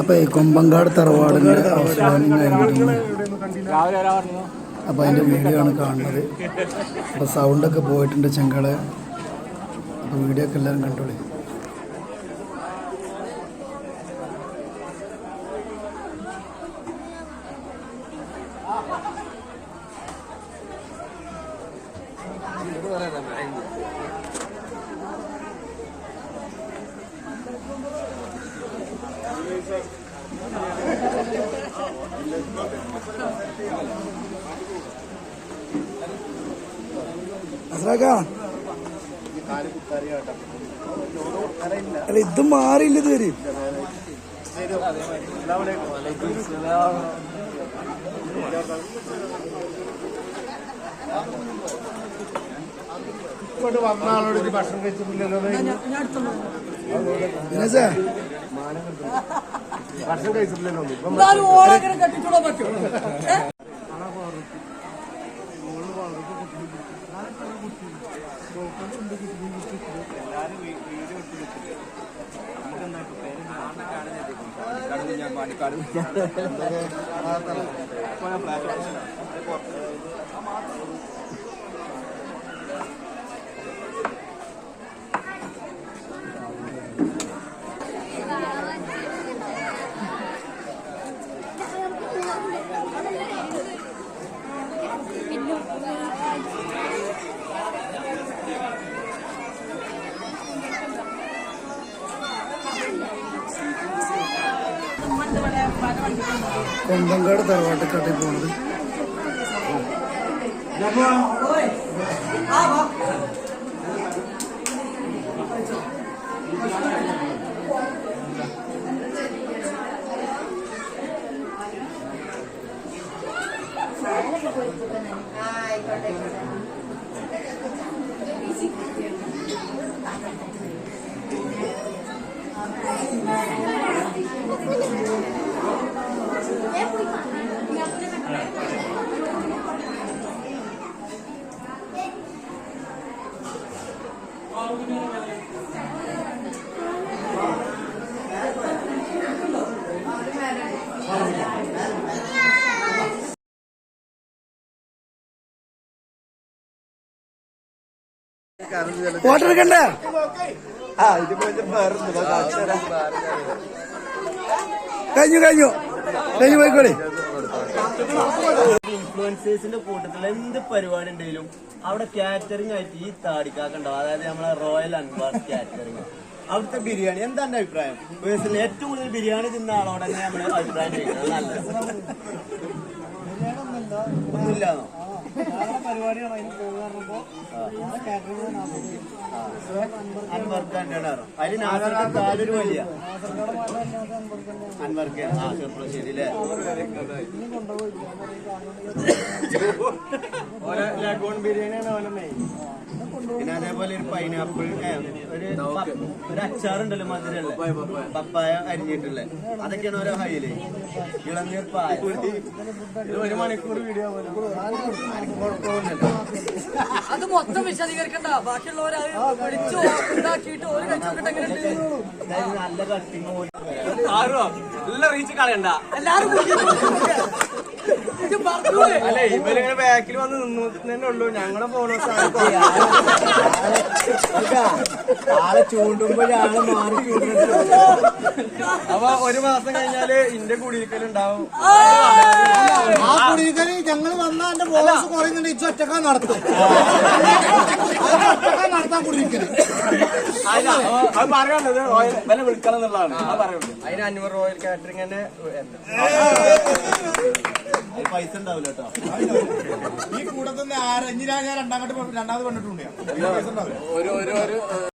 അപ്പൊ ഈ കൊമ്പങ്കാട് തറവാടിന്റെ ഹൗസ് അപ്പോൾ അതിന്റെ വീഡിയോ ആണ് കാണുന്നത്. അപ്പൊ സൗണ്ടൊക്കെ പോയിട്ടുണ്ട് ചെങ്കളെ. അപ്പൊ വീഡിയോ ഒക്കെ എല്ലാവരും കണ്ടോളി. അല്ല ഇത് മാറിയില്ല ഇതുവരെ. ഇങ്ങോട്ട് വന്ന ആളോട് ഇത് ഭക്ഷണം കഴിച്ചിട്ടില്ലല്ലോ. ദിനേശേ ഭക്ഷണം കഴിച്ചിട്ടില്ലല്ലോ ഒന്ന്. ഇപ്പം എന്നാലും ഓരോങ്ങനെ കെട്ടിച്ചൂടാൻ പറ്റും കൊമ്പങ്കാട് Thank പോണത് ഫോട്ടോ എടുക്കണ്ടേ കഴിഞ്ഞു കഴിഞ്ഞു. കഴിഞ്ഞു പോയിക്കോളി. ഇൻഫ്ലുവൻസേഴ്സിന്റെ കൂട്ടത്തിൽ എന്ത് പരിപാടി ഉണ്ടെങ്കിലും അവിടെ കാറ്ററിംഗ് ആയിട്ട് ഈ താടിക്കാക്കുണ്ടാവും അതായത് നമ്മളെ റോയൽ അൻവാർ കാറ്ററിംഗ് അവിടുത്തെ ബിരിയാണി എന്താ എന്റെ അഭിപ്രായം? പേഴ്സണലി ഏറ്റവും കൂടുതൽ ബിരിയാണി തിന്ന ആളോടെ തന്നെ നമ്മൾ അഭിപ്രായം ഒന്നുമില്ലാന്നോ? അൻവർക്ക് തന്നെയാണ് അറിയാം. അതിൽ നാസർക്ക് കാലൊരു വലിയ അൻവർക്ക് ആ ചെറുപ്പശ്ശേരി അല്ലേ ഓരോ ലഗോൺ ബിരിയാണിയാണ് ഓരോ മെയിൻ പിന്നെ അതേപോലെ ഒരു പൈനാപ്പിൾ ഒരു ഒരു അച്ചാറുണ്ടല്ലോ മധുര പപ്പായ അരിഞ്ഞിട്ടുള്ള അതൊക്കെയാണ് ഓരോ ഹൈൽ ഇളനീർ പായ ഒരു മണിക്കൂർ വീഡിയോ പോലെ. അത് മൊത്തം വിശദീകരിക്കണ്ട. ബാക്കിയുള്ളവർ അത് ഉണ്ടാക്കിയിട്ട് ഒരു അതായത് നല്ല കട്ടിങ് പോലെ എല്ലാരും കളയണ്ട. പറഞ്ഞൂടെ അല്ലെ ഇവരിങ്ങനെ ബാക്കിൽ വന്ന് നിന്നു ഉള്ളൂ. ഞങ്ങളുടെ ഫോളോസ് ആളെ ചൂണ്ടുമ്പോ ആളെ മാറി ചൂണ്ടുന്നത്. അപ്പൊ ഒരു മാസം കഴിഞ്ഞാൽ ഇന്റെ കുടിയിരിക്കലുണ്ടാവും. ആ. കുടിയിരിക്കൽ ഞങ്ങൾ വന്നാ എന്റെ ബോണസ് കുറയുന്നുണ്ട് ഇച്ച ഒറ്റക്കാൻ നടത്തും. ഒറ്റക്കാൻ നടത്താൻ കുടിയിരിക്കൽ. അത് പറയാനുള്ളത് റോയൽ വില വിളിക്കണം എന്നുള്ളതാണ്. അതിന് അഞ്ഞൂറ് റോയൽ കാറ്ററിംഗിന്റെ ഉണ്ടാവില്ല ഈ കൂടെ തന്നെ ഇനി ഞാൻ രണ്ടാം രണ്ടാമത് കണ്ടിട്ടുണ്ട്